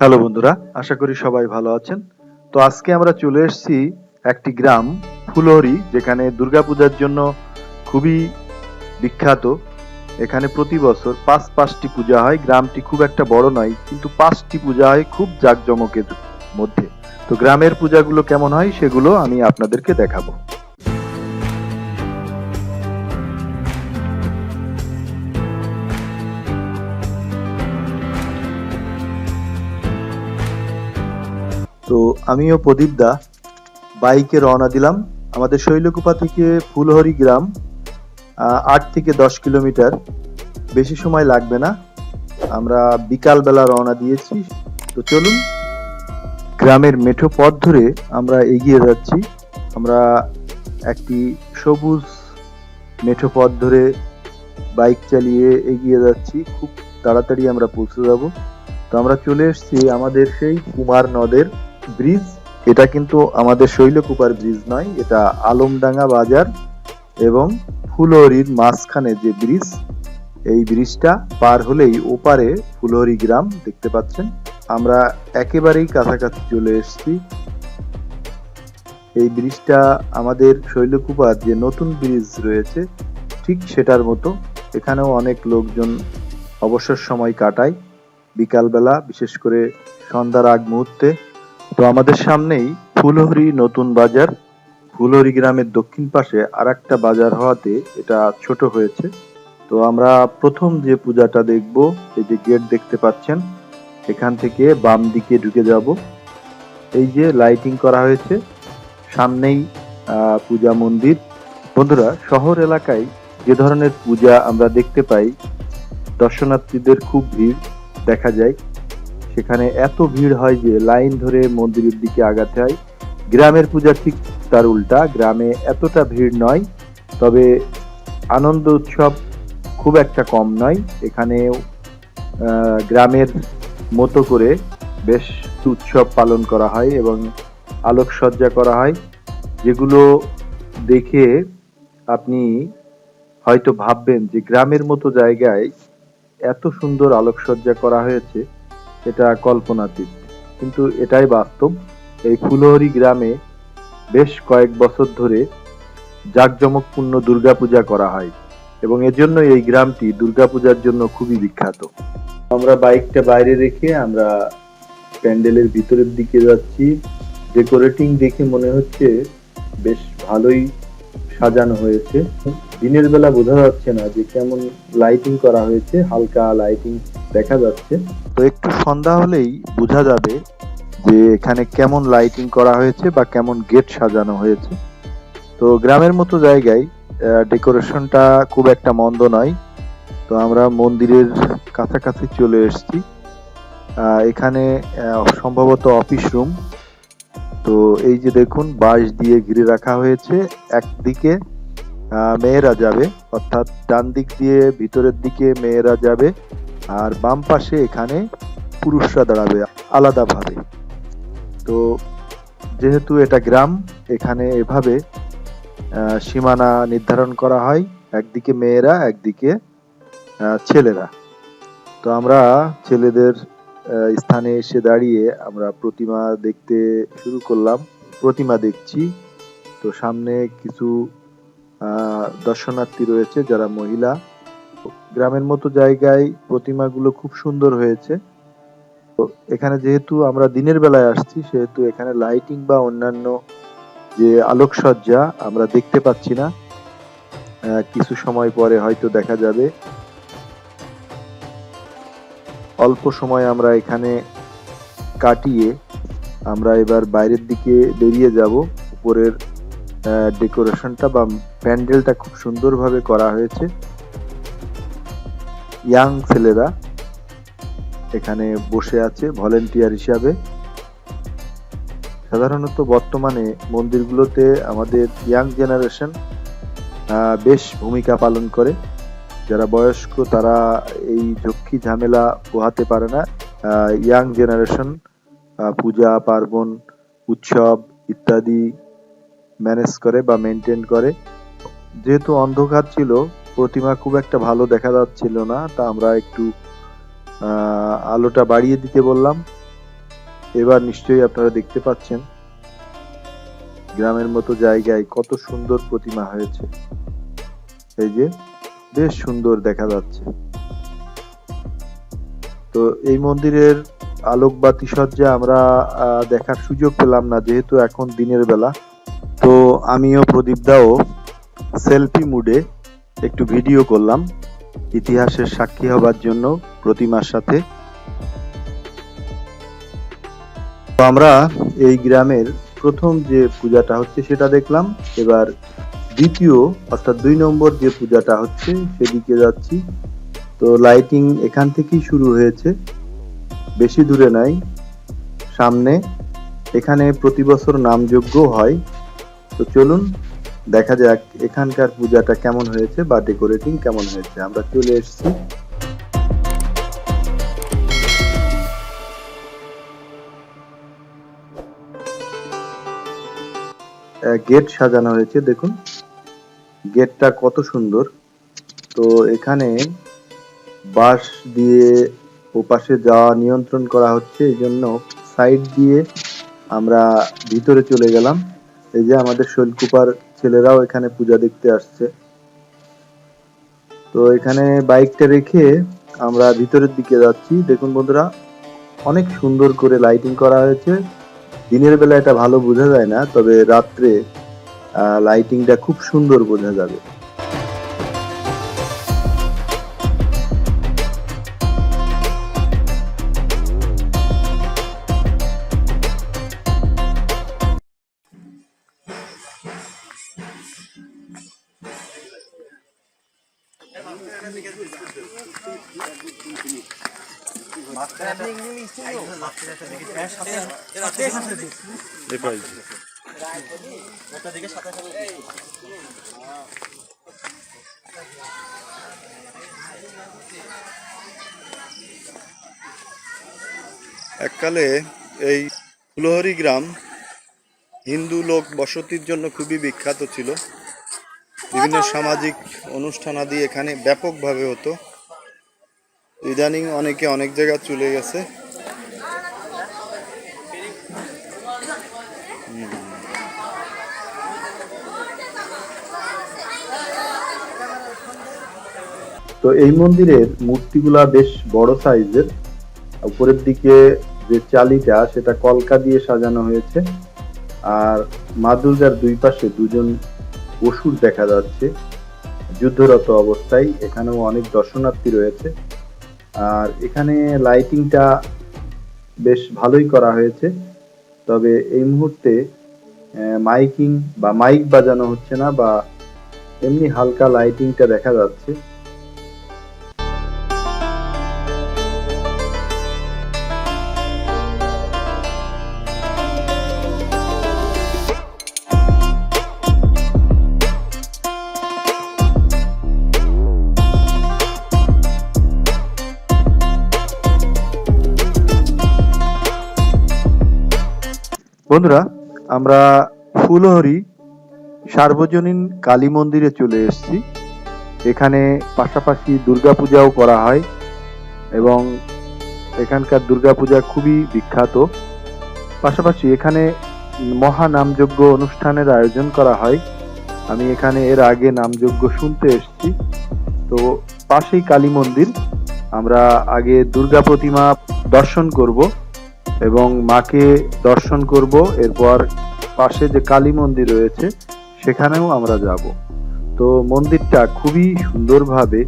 Hello বন্ধুরা, আশা করি সবাই ভালো আছেন। তো আজকে আমরা চলে এসেছি একটি গ্রাম, ফুলহরি, যেখানে দুর্গাপূজার জন্য খুবই বিখ্যাত। এখানে প্রতি বছর পাঁচ পাঁচটি পূজা হয়। গ্রামটি খুব একটা বড় নয়, কিন্তু পাঁচটি পূজা হয় খুব জাঁকজমকের মধ্যে। তো গ্রামের পূজাগুলো কেমন হয় সেগুলো আমি আপনাদেরকে দেখাবো। তো আমিও প্রদীপ দা বাইকে রওনা দিলাম। আমাদের শৈলকুপা থেকে ফুলহরি গ্রাম আট থেকে দশ কিলোমিটার। বেশি সময় লাগবে না। আমরা বিকালবেলা রওনা দিয়েছি। তো চলুন, গ্রামের মেঠো পথ ধরে আমরা এগিয়ে যাচ্ছি। আমরা একটি সবুজ মেঠো পথ ধরে বাইক চালিয়ে এগিয়ে যাচ্ছি। খুব তাড়াতাড়ি আমরা পৌঁছে যাব। তো আমরা চলে এসেছি আমাদের সেই কুমার নদের ব্রিজ, এটা কিন্তু আমাদের শৈলকুপার ব্রিজ নয়, এটা আলমডাঙ্গা বাজার এবং ফুলহরির মাঝখানে যে ব্রিজ, এই ব্রিজটা পার হলেই ওপারে ফুলহরি গ্রাম দেখতে পাচ্ছেন। আমরা একেবারেই কাছাকাছি চলে এসেছি। এই ব্রিজটা আমাদের শৈলকুপার যে নতুন ব্রিজ রয়েছে, ঠিক সেটার মতো। এখানেও অনেক লোকজন অবসর সময় কাটায়। বিকালবেলা, বিশেষ করে সন্ধ্যার আগ মুহূর্তে তো আমাদের সামনেই ফুলহরি নতুন বাজার। ফুলহরি গ্রামের দক্ষিণ পাশে আর একটা বাজার হওয়াতে এটা ছোট হয়েছে। তো আমরা প্রথম যে পূজাটা দেখব, এই যে গেট দেখতে পাচ্ছেন, এখান থেকে বাম দিকে ঢুকে যাব। এই যে লাইটিং করা হয়েছে, সামনেই পূজা মন্দির। বন্ধুরা, শহর এলাকায় যে ধরনের পূজা আমরা দেখতে পাই, দর্শনার্থীদের খুব ভিড় দেখা যায়। সেখানে এত ভিড় হয় যে লাইন ধরে মন্দিরের দিকে আগাতে হয়। গ্রামের পূজা ঠিক তার উল্টা, গ্রামে এতটা ভিড় নয়, তবে আনন্দ উৎসব খুব একটা কম নয়। এখানে গ্রামের মতো করে বেশ উৎসব পালন করা হয় এবং আলোকসজ্জা করা হয়, যেগুলো দেখে আপনি হয়তো ভাববেন যে গ্রামের মতো জায়গায় এত সুন্দর আলোকসজ্জা করা হয়েছে। এটা কল্পনাতীত। কিন্তু এটাই বাস্তব। এই ফুলহরি গ্রামে বেশ কয়েক বছর ধরে জাঁকজমকপূর্ণ দুর্গাপূজা করা হয় এবং এজন্য এই গ্রামটি দুর্গাপূজার জন্য খুবই বিখ্যাত। আমরা বাইকটা বাইরে রেখে আমরা প্যান্ডেলের ভিতরের দিকে যাচ্ছি। ডেকোরেটিং দেখে মনে হচ্ছে বেশ ভালোই সাজানো হয়েছে। দিনের বেলা বোঝা যাচ্ছে না যে কেমন লাইটিং করা হয়েছে। হালকা লাইটিং দেখা যাচ্ছে। তো একটু সন্ধ্যা হলেই বোঝা যাবে যে এখানে কেমন লাইটিং করা হয়েছে বা কেমন গেট সাজানো হয়েছে। তো গ্রামের মতো জায়গায় ডেকোরেশনটা খুব একটা মন্দ নয়। তো আমরা মন্দিরের কাছাকাছি চলে এসেছি। এখানে সম্ভবত অফিস রুম তো এই যে দেখুন, বাঁশ দিয়ে ঘিরে রাখা হয়েছে। একদিকে মেয়েরা যাবে, অর্থাৎ ডান দিক দিয়ে ভিতরের দিকে মেয়েরা যাবে। আর বাম পাশে এখানে পুরুষরা দাঁড়াবে আলাদাভাবে। তো যেহেতু এটা গ্রাম, এখানে এভাবে সীমানা নির্ধারণ করা হয়, একদিকে মেয়েরা, একদিকে ছেলেরা। তো আমরা ছেলেদের স্থানে এসে দাঁড়িয়ে আমরা প্রতিমা দেখতে শুরু করলাম, প্রতিমা দেখছি। তো সামনে কিছু দর্শনার্থী রয়েছে, যারা মহিলা। গ্রামের মতো জায়গায় প্রতিমাগুলো খুব সুন্দর হয়েছে। তো এখানে যেহেতু আমরা দিনের বেলায় আসছি, সেহেতু এখানে লাইটিং বা অন্যান্য যে আলোকসজ্জা আমরা দেখতে পাচ্ছি না। কিছু সময় পরে হয়তো দেখা যাবে। অল্প সময় আমরা এখানে কাটিয়ে আমরা এবার বাইরের দিকে বেরিয়ে যাব। উপরের ডেকোরেশনটা বা প্যান্ডেলটা খুব সুন্দরভাবে করা হয়েছে। ইয়াং ছেলেরা এখানে বসে আছে, ভলেন্টিয়ার হিসাবে। সাধারণত বর্তমানে মন্দিরগুলোতে আমাদের ইয়াং জেনারেশন বেশ ভূমিকা পালন করে। যারা বয়স্ক তারা এই ঝক্কি ঝামেলা পোহাতে পারে না। ইয়াং জেনারেশন পূজা, পার্বণ, উৎসব ইত্যাদি ম্যানেজ করে বা মেনটেন করে। যেহেতু অন্ধকার ছিল প্রতিমা খুব একটা ভালো দেখা যাচ্ছিল না, তা আমরা একটু আলোটা বাড়িয়ে দিতে বললাম। এবার নিশ্চয়ই আপনারা দেখতে পাচ্ছেন গ্রামের মতো জায়গায় কত সুন্দর প্রতিমা হয়েছে। এই যে, বেশ সুন্দর দেখা যাচ্ছে। তো এই মন্দিরের আলোকবাতি সজ্জা আমরা দেখার সুযোগ পেলাম না, যেহেতু এখন দিনের বেলা। তো আমিও প্রদীপ দাও সেলফি মুডে একটু ভিডিও করলাম। ইতিহাসের সাক্ষী হবার জন্য প্রতিমার সাথে। আমরা এই গ্রামের প্রথম যে পূজাটা হচ্ছে সেটা দেখলাম। এবার দ্বিতীয়, অর্থাৎ দুই নম্বর যে পূজাটা হচ্ছে সেদিকে যাচ্ছি। তো লাইটিং এখান থেকেই শুরু হয়েছে। বেশি দূরে নাই, সামনে। এখানে প্রতি বছর নামযজ্ঞ হয়। তো চলুন দেখা যাক এখানকার পূজাটা কেমন হয়েছে বা ডেকোরেটিং কেমন হয়েছে। আমরা চলে এসেছি। গেট সাজানো হয়েছে, দেখুন। গেটটা কত সুন্দর। তো এখানে বাঁশ দিয়ে ওপাশে যাওয়া নিয়ন্ত্রণ করা হচ্ছে, এই জন্য সাইড দিয়ে আমরা ভিতরে চলে গেলাম। এই যে আমাদের শৈলকুপার ছেলেরাও এখানে পূজা দেখতে আসছে। তো এখানে বাইকটা রেখে আমরা ভিতরের দিকে যাচ্ছি। দেখুন বন্ধুরা, অনেক সুন্দর করে লাইটিং করা হয়েছে। দিনের বেলা এটা ভালো বোঝা যায় না, তবে রাত্রে লাইটিংটা খুব সুন্দর বোঝা যাবে। এককালে এই ফুলহরি গ্রাম হিন্দু লোক বসতির জন্য খুবই বিখ্যাত ছিল। বিভিন্ন সামাজিক অনুষ্ঠানাদি এখানে ব্যাপকভাবে হতো। ইদানিং অনেকে অনেক জায়গা চলে গেছে। তো এই মন্দিরের মূর্তিগুলা বেশ বড় সাইজের। উপরের দিকে যে চালিটা, সেটা কলকা দিয়ে সাজানো হয়েছে। আর মা দুর্গার দুই পাশে দুজন অসুর দেখা যাচ্ছে। যুদ্ধরত অবস্থায়, এখানেও অনেক দর্শনার্থী রয়েছে। আর এখানে লাইটিংটা বেশ ভালোই করা হয়েছে। তবে এই মুহূর্তে মাইকিং বা মাইক বাজানো হচ্ছে না বা এমনি হালকা লাইটিংটা দেখা যাচ্ছে। বন্ধুরা, আমরা ফুলহরি সার্বজনীন কালী মন্দিরে চলে এসেছি। এখানে পাশাপাশি দুর্গাপূজাও করা হয় এবং এখানকার দুর্গাপূজা খুবই বিখ্যাত। পাশাপাশি এখানে মহা নামযজ্ঞ অনুষ্ঠানের আয়োজন করা হয়। আমি এখানে এর আগে নামযজ্ঞ শুনতে এসেছি। তো পাশেই কালী মন্দির। আমরা আগে দুর্গা প্রতিমা দর্শন করব। এবং মাকে দর্শন করব। এরপর পাশে যে কালী মন্দির রয়েছে, সেখানেও আমরা যাব। তো মন্দিরটা খুবই সুন্দরভাবে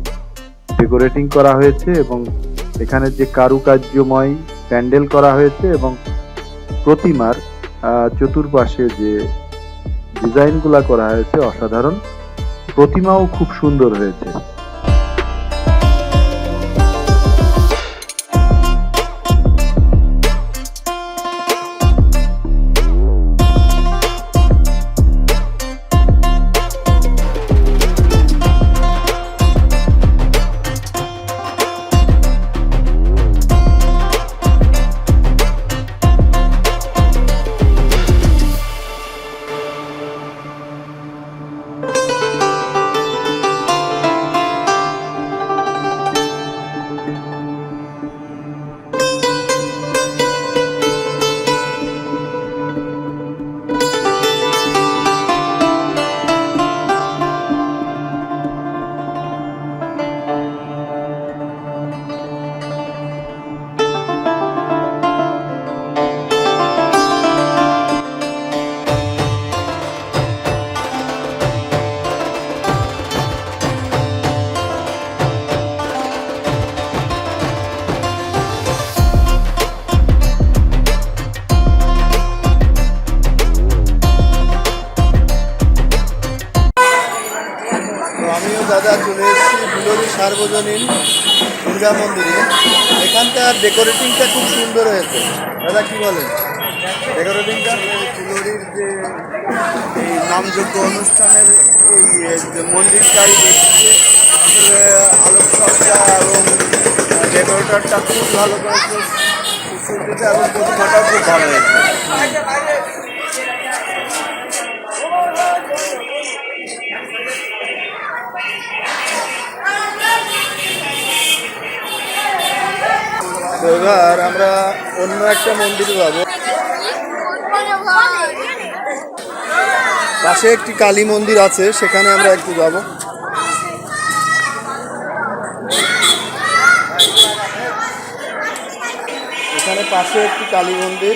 ডেকোরেটিং করা হয়েছে এবং এখানে যে কারুকার্যময় প্যান্ডেল করা হয়েছে এবং প্রতিমার চতুর্পাশে যে ডিজাইনগুলা করা হয়েছে, অসাধারণ। প্রতিমাও খুব সুন্দর হয়েছে। সার্বজনীন দুর্গা মন্দিরে। এখানকার ডেকোরেটিংটা খুব সুন্দর হয়েছে। দাদা, কি বলেন? ডেকোরেটিংটা ফুলরির যে এই নামযোগ্য অনুষ্ঠানের এই মন্দিরটাই দেখছে আসলে আলোকসজ্জা এবং ডেকোরেটরটা খুব ভালো করেছে। এবং খুব ভালো হয়েছে। এবার আমরা অন্য একটা মন্দিরে যাব। পাশে একটি কালী মন্দির আছে, সেখানে আমরা একটু যাব। এখানে পাশে একটি কালী মন্দির।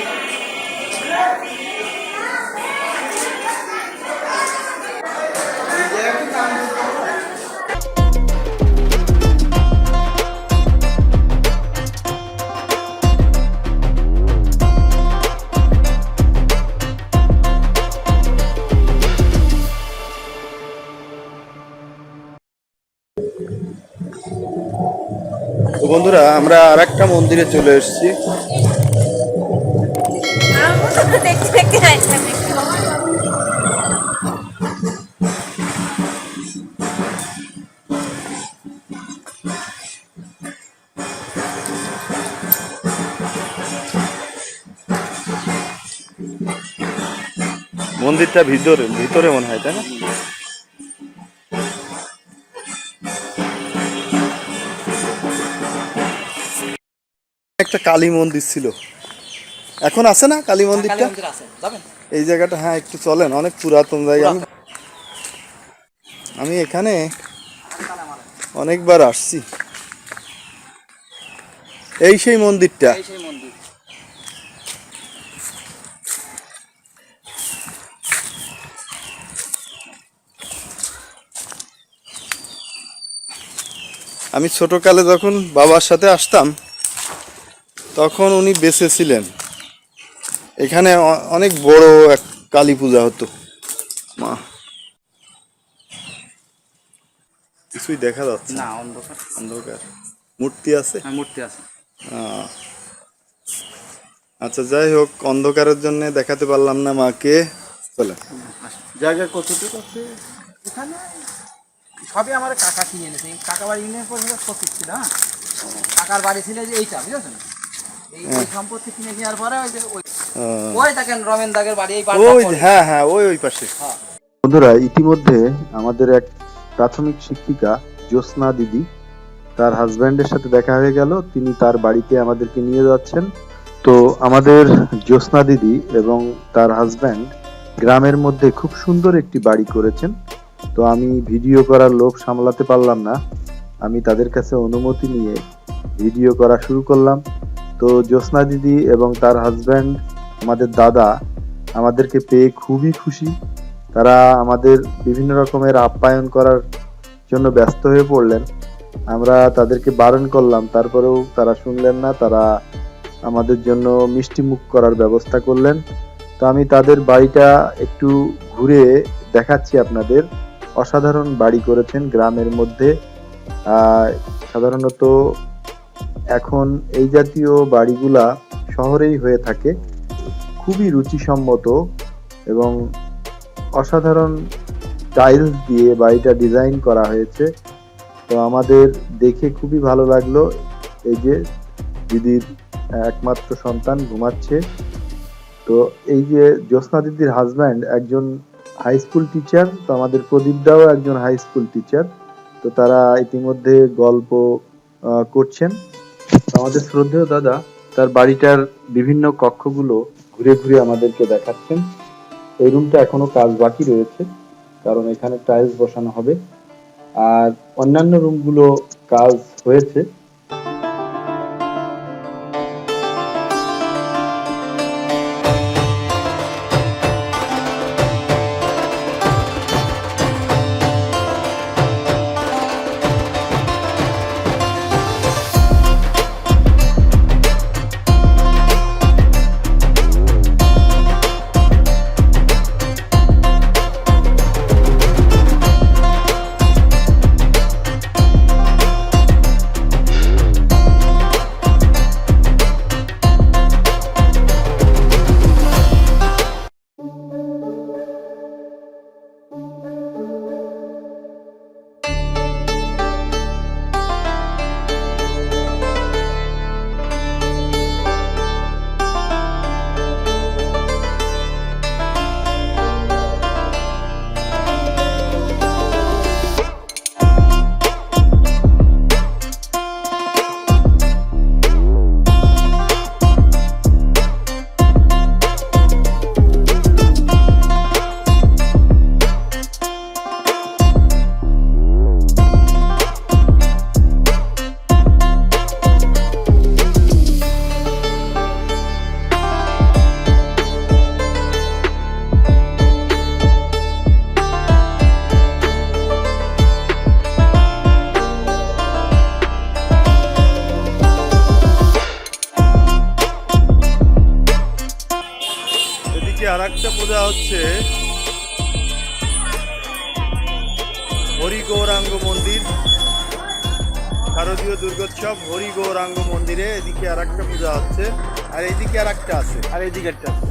তো বন্ধুরা, আমরা আর একটা মন্দিরে চলে এসেছি। মন্দিরটা ভিতরে ভিতরে মনে হয়, তাই না? একটা কালী মন্দির ছিল। এখন আছে না কালী মন্দিরটা? মন্দির আছে। যাবেন? এই জায়গাটা হ্যাঁ একটু চলেন অনেক পুরাতন জায়গা। আমি আমি এখানে অনেকবার আসছি। এই সেই মন্দিরটা। আমি ছোটকালে যখন বাবার সাথে আসতাম তখন উনি বেঁচে ছিলেন এখানে অনেক বড় এক কালী পূজা হতো। মা। কিছুই দেখা যাচ্ছে না। অন্ধকার। অন্ধকার। মূর্তি আছে? হ্যাঁ মূর্তি আছে। আচ্ছা যাই হোক অন্ধকারের জন্য দেখাতে পারলাম না মাকে। চলে। জায়গা কতটুকু আছে? এখানে সবই আমার কাকা কিনে এনেছে। কাকা বাড়ি কিনে পর সত্যি ছিল হ্যাঁ? কাকার বাড়ি ছিল যে এইটা বুঝেছেন? এই সম্পত্তি কিনে নেওয়ার পরে ওই যে ওই দেখেন রমেন দাগের বাড়ি এই ওই হ্যাঁ হ্যাঁ ওই ওই পাশে। বন্ধুরা ইতিমধ্যে আমাদের এক প্রাথমিক শিক্ষিকা জ্যোৎস্না দিদি তার হাজব্যান্ডের সাথে দেখা হয়ে গেল। তিনি তার বাড়িতে আমাদেরকে নিয়ে যাচ্ছেন। তো আমাদের জ্যোৎস্না দিদি এবং তার হাজব্যান্ড গ্রামের মধ্যে খুব সুন্দর একটি বাড়ি করেছেন। তো আমি ভিডিও করার লোভ সামলাতে পারলাম না। আমি তাদের কাছে অনুমতি নিয়ে ভিডিও করা শুরু করলাম। তো জ্যোৎস্না দিদি এবং তার হাজব্যান্ড আমাদের দাদা আমাদেরকে পেয়ে খুবই খুশি। তারা আমাদের বিভিন্ন রকমের আপ্যায়ন করার জন্য ব্যস্ত হয়ে পড়লেন। আমরা তাদেরকে বারণ করলাম, তারপরেও তারা শুনলেন না। তারা আমাদের জন্য মিষ্টি মুখ করার ব্যবস্থা করলেন। তো আমি তাদের বাড়িটা একটু ঘুরে দেখাচ্ছি আপনাদের। অসাধারণ বাড়ি করেছেন গ্রামের মধ্যে। সাধারণত এখন এই জাতীয় বাড়িগুলা শহরেই হয়ে থাকে। খুবই রুচিসম্মত এবং অসাধারণ টাইলস দিয়ে বাড়িটা ডিজাইন করা হয়েছে। তো আমাদের দেখে খুবই ভালো লাগল এই যে দিদির একমাত্র সন্তান ঘুমাচ্ছে। তো এই যে জ্যোৎস্না দিদির হাজব্যান্ড একজন হাই স্কুল টিচার তো আমাদের প্রদীপদাও একজন হাই স্কুল টিচার তো তারা ইতিমধ্যে গল্প করছেন। আমাদের শ্রদ্ধেয় দাদা তার বাড়িটার বিভিন্ন কক্ষগুলো ঘুরে ঘুরে আমাদেরকে দেখাচ্ছেন। এই রুমটা এখনও কাজ বাকি রয়েছে, কারণ এখানে টাইলস বসানো হবে। আর অন্যান্য রুমগুলো কাজ হয়েছে। আছে আর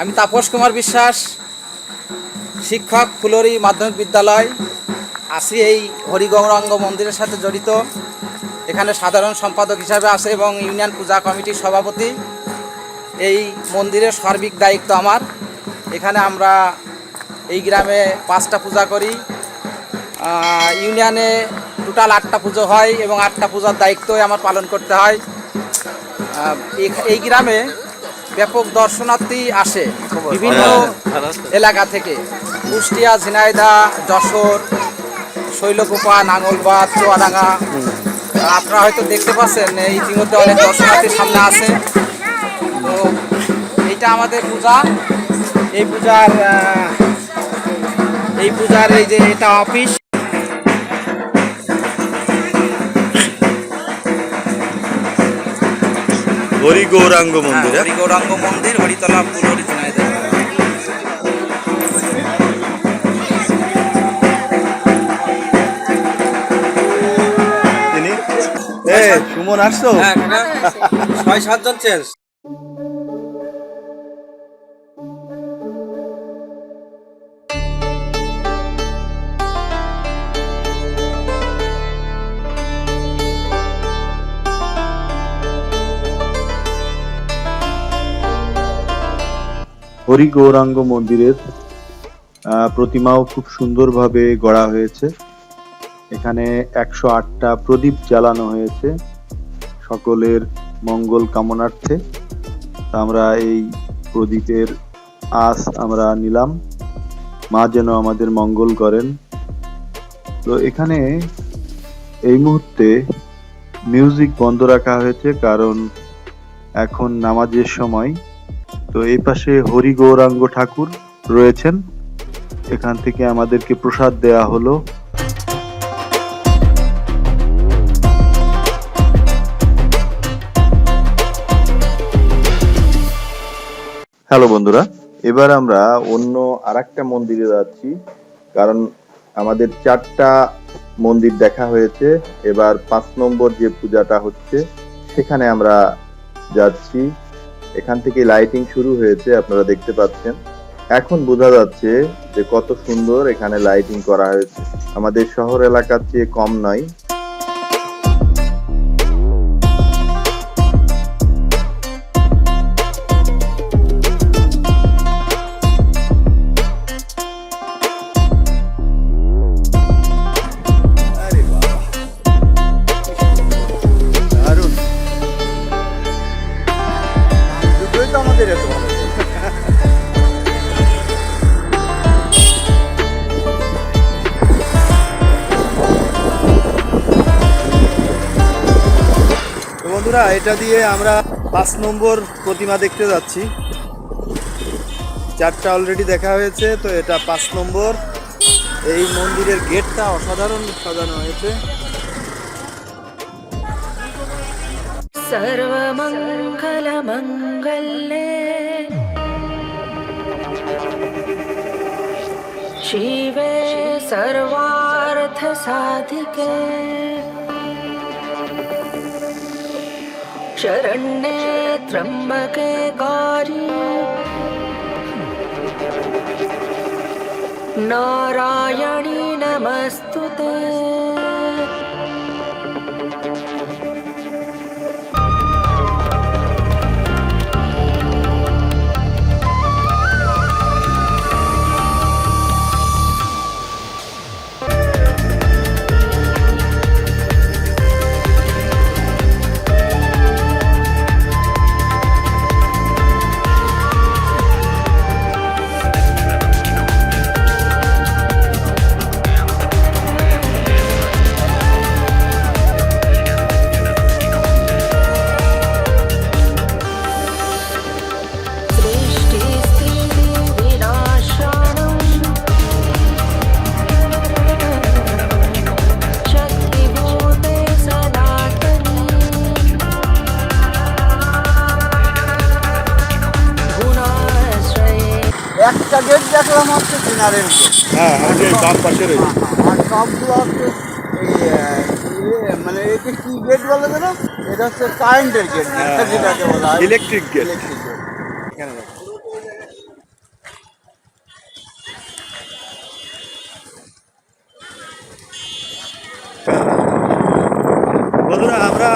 আমি তাপস কুমার বিশ্বাস, শিক্ষক ফুলরি মাধ্যমিক বিদ্যালয়। আসি এই হরিগৌরাঙ্গ মন্দিরের সাথে জড়িত। এখানে সাধারণ সম্পাদক হিসাবে আছে এবং ইউনিয়ন পূজা কমিটির সভাপতি। এই মন্দিরের সার্বিক দায়িত্ব আমার। এখানে আমরা এই গ্রামে পাঁচটা পূজা করি। ইউনিয়নে টোটাল আটটা পুজো হয় এবং আটটা পূজার দায়িত্বই আমার পালন করতে হয়। এই গ্রামে ব্যাপক দর্শনার্থী আসে বিভিন্ন এলাকা থেকে। কুষ্টিয়া ঝিনাইদা যশোর শৈলকুপা নাঙ্গলবাদ চুয়াডাঙ্গা। আপনারা হয়তো দেখতে পাচ্ছেন ইতিমধ্যে অনেক দর্শনার্থী সামনে আছে। তো এইটা আমাদের পূজা। এই পূজার এই পূজার এই যে এটা অফিস হরি গৌরাঙ্গ মন্দির। হ্যাঁ? হরি গৌরাঙ্গ মন্দির হরিতলা ঝিনাইদা তিনি সুমন আসছো? হ্যাঁ ছয় সাতজন চেঞ্জ হরি গৌরাঙ্গ মন্দিরের প্রতিমাও খুব সুন্দরভাবে গড়া হয়েছে। এখানে একশো আটটা প্রদীপ জ্বালানো হয়েছে সকলের মঙ্গল কামনার্থে। আমরা এই প্রদীপের আস আমরা নিলাম। মা যেন আমাদের মঙ্গল করেন। তো এখানে এই মুহূর্তে মিউজিক বন্ধ রাখা হয়েছে কারণ এখন নামাজের সময়। তো এই পাশে হরি গৌরাঙ্গ ঠাকুর রয়েছেন। এখান থেকে আমাদেরকে প্রসাদ দেয়া হলো। হ্যালো বন্ধুরা, এবার আমরা অন্য আরেকটা মন্দিরে যাচ্ছি, কারণ আমাদের চারটা মন্দির দেখা হয়েছে। এবার পাঁচ নম্বর যে পূজাটা হচ্ছে, সেখানে আমরা যাচ্ছি। এখান থেকে লাইটিং শুরু হয়েছে, আপনারা দেখতে পাচ্ছেন। এখন বোঝা যাচ্ছে যে কত সুন্দর এখানে লাইটিং করা হয়েছে। আমাদের শহর এলাকার চেয়ে কম নয়। এটা দিয়ে আমরা পাঁচ নম্বর প্রতিমা দেখতে যাচ্ছি। চারটা অলরেডি দেখা হয়েছে, তো এটা পাঁচ নম্বর। এই মন্দিরের গেটটা অসাধারণ সাজানো হয়েছে। মঙ্গলে শিবে সর্বার্থ সাধিকে। शरण्ये त्र्यम्बके गौरी नारायणी नमस्तुते হ্যাঁ আর বাম পাশে রয়েছে। আর সবগুলো হচ্ছে এই আহ, ইয়ে, মানে একে কি গেট বলে যেন? এটা হচ্ছে কারেন্টের গেট যেটাকে বলা হয়। ইলেকট্রিক গেট ইলেকট্রিক গেট এখানে বন্ধুরা আমরা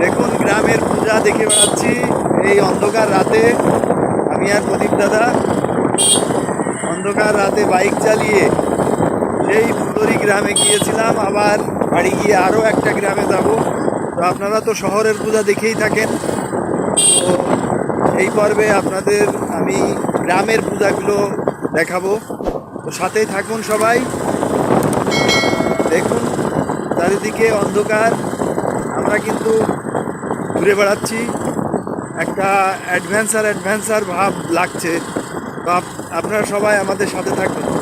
দেখুন গ্রামের পূজা দেখে বেড়াচ্ছি এই অন্ধকার রাতে। আমি আর প্রদীপ দাদা। অন্ধকার রাতে বাইক চালিয়ে সেই সুন্দরী গ্রামে গিয়েছিলাম। আবার বাড়ি গিয়ে আরও একটা গ্রামে যাব। তো আপনারা তো শহরের পূজা দেখেই থাকেন। তো এই পর্বে আপনাদের আমি গ্রামের পূজাগুলো দেখাবো। তো সাথেই থাকুন সবাই। দেখুন, চারিদিকে অন্ধকার। আমরা কিন্তু ঘুরে বেড়াচ্ছি। একটা অ্যাডভেঞ্চার অ্যাডভেঞ্চার ভাব লাগছে। আপনারা সবাই আমাদের সাথে থাকুন